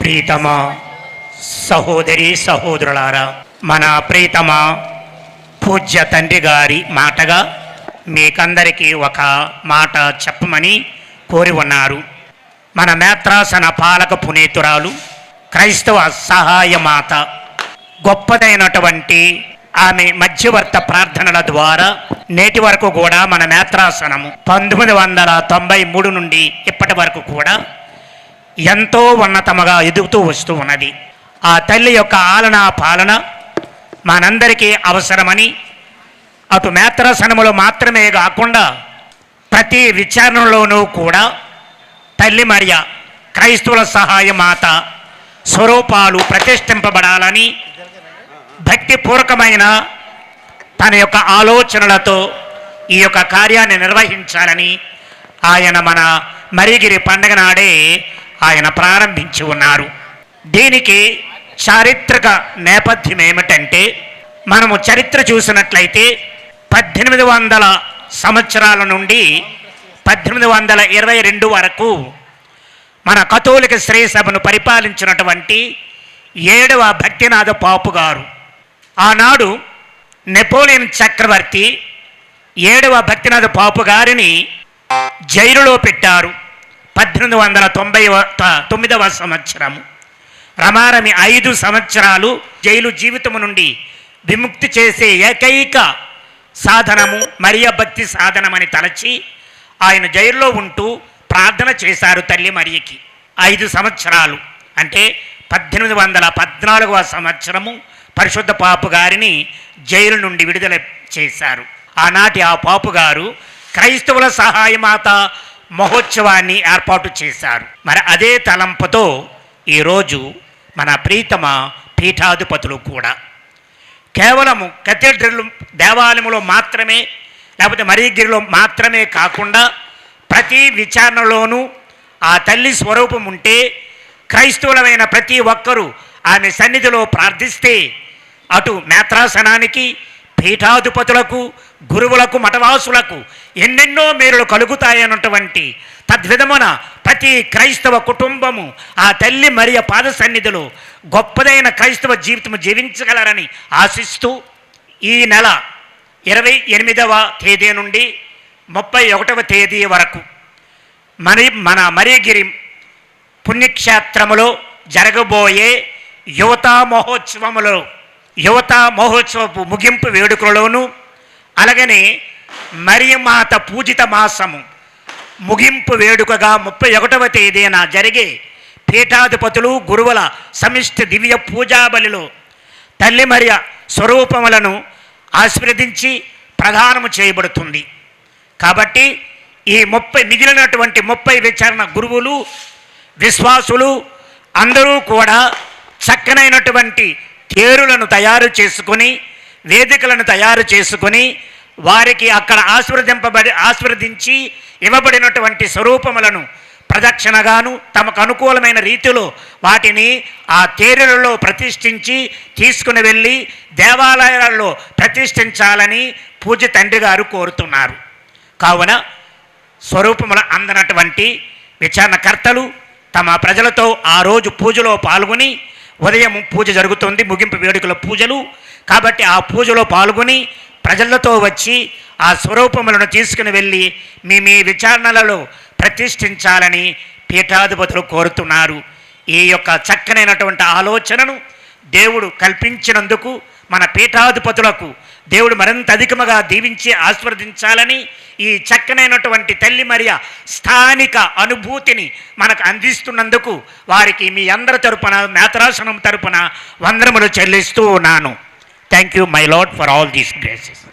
ప్రీతమ సహోదరి సహోదరులారా మన ప్రీతమ పూజ్య తండ్రి గారి మాటగా మీకందరికీ ఒక మాట చెప్పమని కోరి ఉన్నారు. మన మేత్రాసన పాలక పునీతురాలు క్రైస్తవ సహాయ మాత గొప్పదైనటువంటి ఆమె మధ్యవర్త ప్రార్థనల ద్వారా నేటి వరకు కూడా మన నేత్రాసనము పంతొమ్మిది వందల తొంభై మూడు నుండి ఇప్పటి వరకు కూడా ఎంతో ఉన్నతముగా ఎదుగుతూ వస్తూ ఉన్నది. ఆ తల్లి యొక్క ఆలన పాలన మనందరికీ అవసరమని అటు మేత్రాసనములు మాత్రమే కాకుండా ప్రతి విచారణలోనూ కూడా తల్లి మరియ క్రైస్తవుల సహాయ మాత స్వరూపాలు ప్రతిష్ఠింపబడాలని భక్తిపూర్వకమైన తన యొక్క ఆలోచనలతో ఈ యొక్క కార్యాన్ని నిర్వహించాలని ఆయన మన మరిగిరి పండగ నాడే ఆయన ప్రారంభించి ఉన్నారు. దీనికి చారిత్రక నేపథ్యం ఏమిటంటే మనము చరిత్ర చూసినట్లయితే పద్దెనిమిది వందల సంవత్సరాల నుండి పద్దెనిమిది వందల ఇరవై రెండు వరకు మన కథోలిక శ్రీసభను పరిపాలించినటువంటి ఏడవ భక్తినాథ పాపు గారు. ఆనాడు నెపోలియన్ చక్రవర్తి ఏడవ భక్తినాథ పాపు గారిని జైలులో పెట్టారు. పద్దెనిమిది వందల తొంభై తొమ్మిదవ సంవత్సరము. రమారమి ఐదు సంవత్సరాలు జైలు జీవితము నుండి విముక్తి చేసే ఏకైక సాధనము మరియ భక్తి సాధనమని తలచి ఆయన జైల్లో ఉంటూ ప్రార్థన చేశారు తల్లి మరియకి. ఐదు సంవత్సరాలు. అంటే పద్దెనిమిది వందల పద్నాలుగవ సంవత్సరము పరిశుద్ధ పాపు గారిని జైలు నుండి విడుదల చేశారు. ఆనాటి ఆ పాపు గారు క్రైస్తవుల సహాయమాత మహోత్సవాన్ని ఏర్పాటు చేశారు. మరి అదే తలంపుతో ఈరోజు మన ప్రీతమ పీఠాధిపతులు కూడా. కేవలము కథీడ్రల్ దేవాలయంలో మాత్రమే లేకపోతే మరీగిరిలో మాత్రమే కాకుండా ప్రతి విచారణలోనూ ఆ తల్లి స్వరూపం ఉంటే క్రైస్తవులమైన ప్రతి ఒక్కరూ ఆమె సన్నిధిలో ప్రార్థిస్తే అటు మేత్రాసనానికి పీఠాధిపతులకు గురువులకు మఠవాసులకు ఎన్నెన్నో మేలులు కలుగుతాయన్నటువంటి తద్విధమున ప్రతి క్రైస్తవ కుటుంబము ఆ తల్లి మరియ పాద సన్నిధిలో గొప్పదైన క్రైస్తవ జీవితం జీవించగలరని ఆశిస్తూ ఈ నెల ఇరవై ఎనిమిదవ తేదీ నుండి ముప్పై ఒకటవ తేదీ వరకు మరి మన మరియగిరి పుణ్యక్షేత్రములో జరగబోయే యువతా మహోత్సవములో యువతా మహోత్సవపు ముగింపు వేడుకలలోనూ అలాగనే మరియమాత పూజిత మాసము ముగింపు వేడుకగా ముప్పై ఒకటవ తేదీన జరిగే పీఠాధిపతులు గురువుల సమిష్టి దివ్య పూజాబలిలో తల్లి మరియ స్వరూపములను ఆశీర్వదించి ప్రధానము చేయబడుతుంది. కాబట్టి ఈ ముప్పై మిగిలినటువంటి ముప్పై విచారణ గురువులు విశ్వాసులు అందరూ కూడా చక్కనైనటువంటి తేరులను తయారు చేసుకొని వేదికలను తయారు చేసుకొని వారికి అక్కడ ఆశీర్వదింపబడి ఆశీర్వదించి ఇవ్వబడినటువంటి స్వరూపములను ప్రదక్షిణగాను తమకు అనుకూలమైన రీతిలో వాటిని ఆ తేరులలో ప్రతిష్ఠించి తీసుకుని వెళ్ళి దేవాలయాలలో ప్రతిష్ఠించాలని పూజ తండ్రి గారు కోరుతున్నారు. కావున స్వరూపముల అందనటువంటి విచారణకర్తలు తమ ప్రజలతో ఆ రోజు పూజలో పాల్గొని ఉదయం పూజ జరుగుతుంది. ముగింపు వేడుకల పూజలు కాబట్టి ఆ పూజలో పాల్గొని ప్రజలతో వచ్చి ఆ స్వరూపములను తీసుకుని వెళ్ళి మీ మీ విచారణలలో ప్రతిష్ఠించాలని పీఠాధిపతులు కోరుతున్నారు. ఈ యొక్క చక్కనైనటువంటి ఆలోచనను దేవుడు కల్పించినందుకు మన పీఠాధిపతులకు దేవుడు మరింత అధికముగా దీవించి ఆస్వాదించాలని ఈ చక్కనైనటువంటి తల్లి మరియ స్థానిక అనుభూతిని మనకు అందిస్తున్నందుకు వారికి మీ అందరి తరపున మేతరాసనం తరపున వందనములు చెల్లిస్తూ ఉన్నాను. Thank you, my Lord, for all these graces.